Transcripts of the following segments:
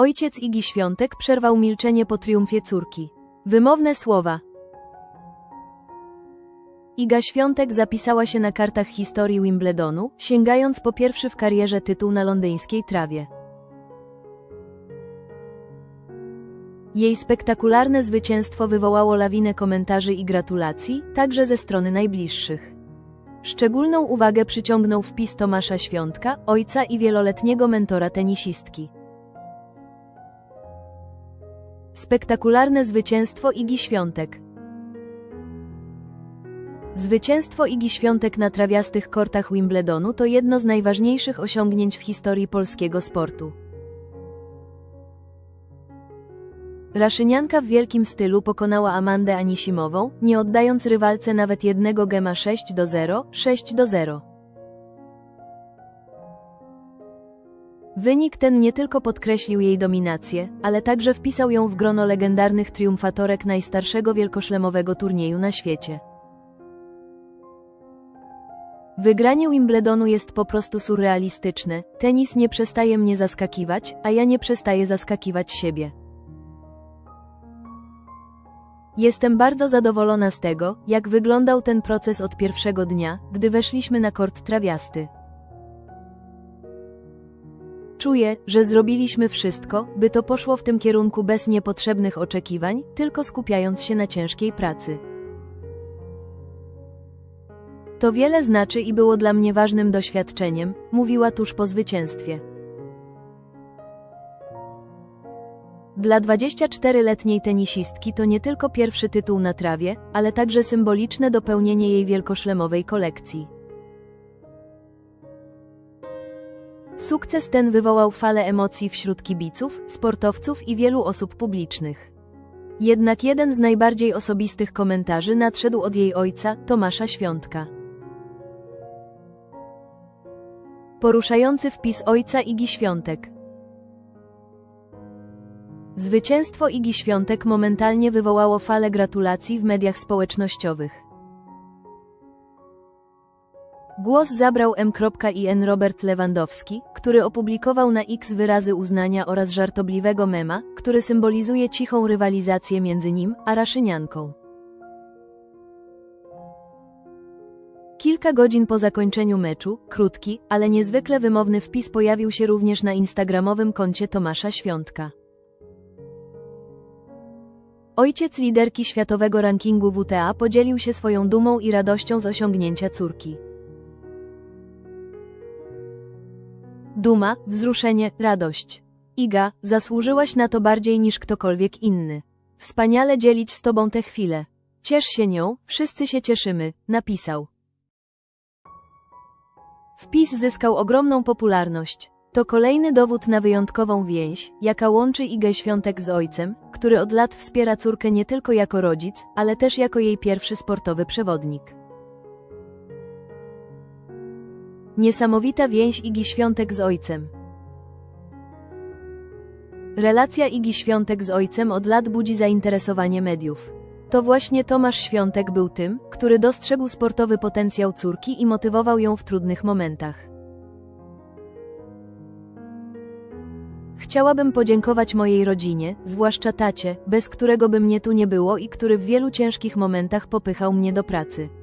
Ojciec Igi Świątek przerwał milczenie po triumfie córki. Wymowne słowa. Iga Świątek zapisała się na kartach historii Wimbledonu, sięgając po pierwszy w karierze tytuł na londyńskiej trawie. Jej spektakularne zwycięstwo wywołało lawinę komentarzy i gratulacji, także ze strony najbliższych. Szczególną uwagę przyciągnął wpis Tomasza Świątka, ojca i wieloletniego mentora tenisistki. Spektakularne zwycięstwo Igi Świątek. Zwycięstwo Igi Świątek na trawiastych kortach Wimbledonu to jedno z najważniejszych osiągnięć w historii polskiego sportu. Raszynianka w wielkim stylu pokonała Amandę Anisimową, nie oddając rywalce nawet jednego gema 6 do 0, 6 do 0. Wynik ten nie tylko podkreślił jej dominację, ale także wpisał ją w grono legendarnych triumfatorek najstarszego wielkoszlemowego turnieju na świecie. Wygranie Wimbledonu jest po prostu surrealistyczne, tenis nie przestaje mnie zaskakiwać, a ja nie przestaję zaskakiwać siebie. Jestem bardzo zadowolona z tego, jak wyglądał ten proces od pierwszego dnia, gdy weszliśmy na kort trawiasty. Czuję, że zrobiliśmy wszystko, by to poszło w tym kierunku bez niepotrzebnych oczekiwań, tylko skupiając się na ciężkiej pracy. To wiele znaczy i było dla mnie ważnym doświadczeniem, mówiła tuż po zwycięstwie. Dla 24-letniej tenisistki to nie tylko pierwszy tytuł na trawie, ale także symboliczne dopełnienie jej wielkoszlemowej kolekcji. Sukces ten wywołał falę emocji wśród kibiców, sportowców i wielu osób publicznych. Jednak jeden z najbardziej osobistych komentarzy nadszedł od jej ojca, Tomasza Świątka. Poruszający wpis ojca Igi Świątek. Zwycięstwo Igi Świątek momentalnie wywołało falę gratulacji w mediach społecznościowych. Głos zabrał m.in. Robert Lewandowski, który opublikował na X wyrazy uznania oraz żartobliwego mema, który symbolizuje cichą rywalizację między nim a Raszynianką. Kilka godzin po zakończeniu meczu, krótki, ale niezwykle wymowny wpis pojawił się również na instagramowym koncie Tomasza Świątka. Ojciec liderki światowego rankingu WTA podzielił się swoją dumą i radością z osiągnięcia córki. Duma, wzruszenie, radość. Iga, zasłużyłaś na to bardziej niż ktokolwiek inny. Wspaniale dzielić z tobą tę chwilę. Ciesz się nią, wszyscy się cieszymy, napisał. Wpis zyskał ogromną popularność. To kolejny dowód na wyjątkową więź, jaka łączy Igę Świątek z ojcem, który od lat wspiera córkę nie tylko jako rodzic, ale też jako jej pierwszy sportowy przewodnik. Niesamowita więź Igi Świątek z ojcem. Relacja Igi Świątek z ojcem od lat budzi zainteresowanie mediów. To właśnie Tomasz Świątek był tym, który dostrzegł sportowy potencjał córki i motywował ją w trudnych momentach. Chciałabym podziękować mojej rodzinie, zwłaszcza tacie, bez którego by mnie tu nie było i który w wielu ciężkich momentach popychał mnie do pracy.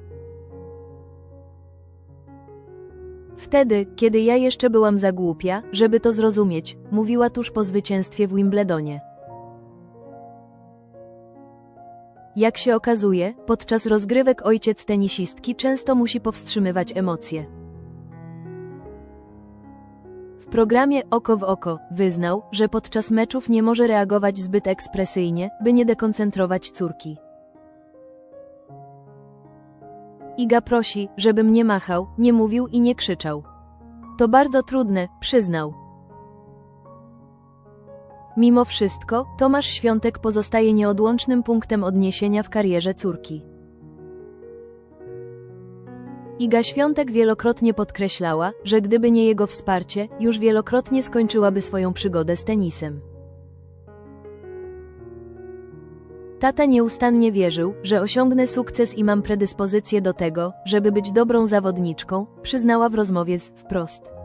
Wtedy, kiedy ja jeszcze byłam za głupia, żeby to zrozumieć, mówiła tuż po zwycięstwie w Wimbledonie. Jak się okazuje, podczas rozgrywek ojciec tenisistki często musi powstrzymywać emocje. W programie Oko w Oko wyznał, że podczas meczów nie może reagować zbyt ekspresyjnie, by nie dekoncentrować córki. Iga prosi, żebym nie machał, nie mówił i nie krzyczał. To bardzo trudne, przyznał. Mimo wszystko, Tomasz Świątek pozostaje nieodłącznym punktem odniesienia w karierze córki. Iga Świątek wielokrotnie podkreślała, że gdyby nie jego wsparcie, już wielokrotnie skończyłaby swoją przygodę z tenisem. Tata nieustannie wierzył, że osiągnę sukces i mam predyspozycję do tego, żeby być dobrą zawodniczką, przyznała w rozmowie z Wprost.